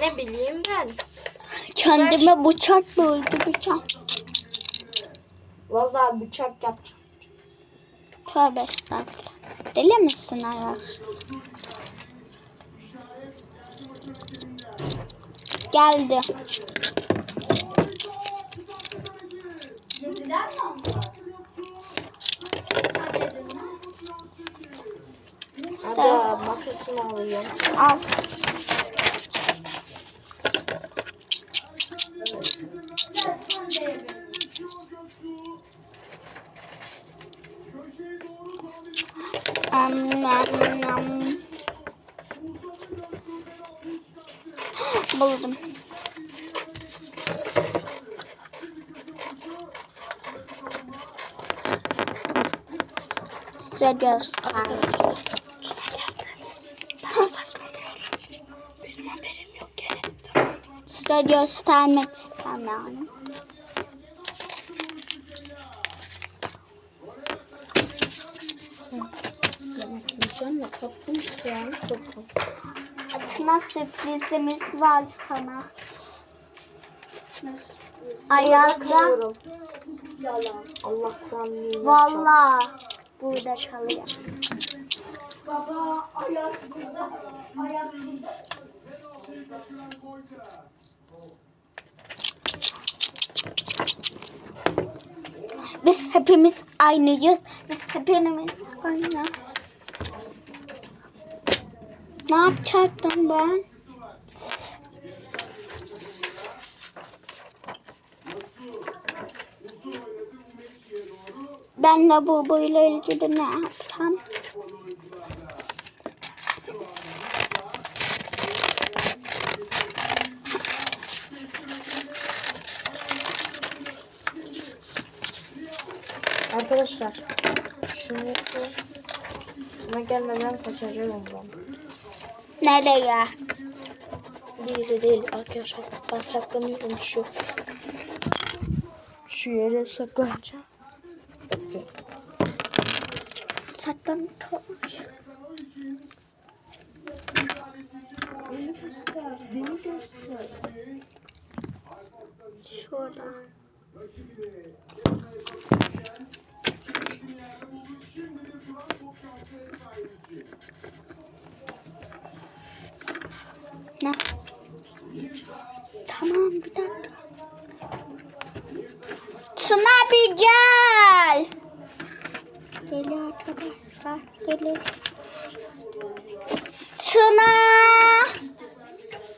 Ne bileyim ben. Kendime bıçak öldüreceğim. Vallahi bıçak yapacağım. Tövbe estağfurullah. Deli misin Aras? Geldi. Sen makasını alayım. al. Buldum. Size göstereyim. Size göstermek. Yemek Çok tatlı. Atına sürprizimiz var sana. Yalan. Allah Kur'an'ı Valla burada kalıyor. Baba ayak burada. Ayak burada. Biz hepimiz aynıyız. Biz hepimiz aynı. Ne yapacaktım ben? Ben de bu boyla ilgili ne yapsam? Arkadaşlar şunu şuna gelmeden kaçacağım ondan. Nereye? Değil değil arkadaşlar ben saklanıyorum şu şu yere saklanacağım. Saklan tutmuş. Şurada. Ne? Tamam bir dakika. Bir gel. Geliyor arkadaşlar. Gelir. Tuna.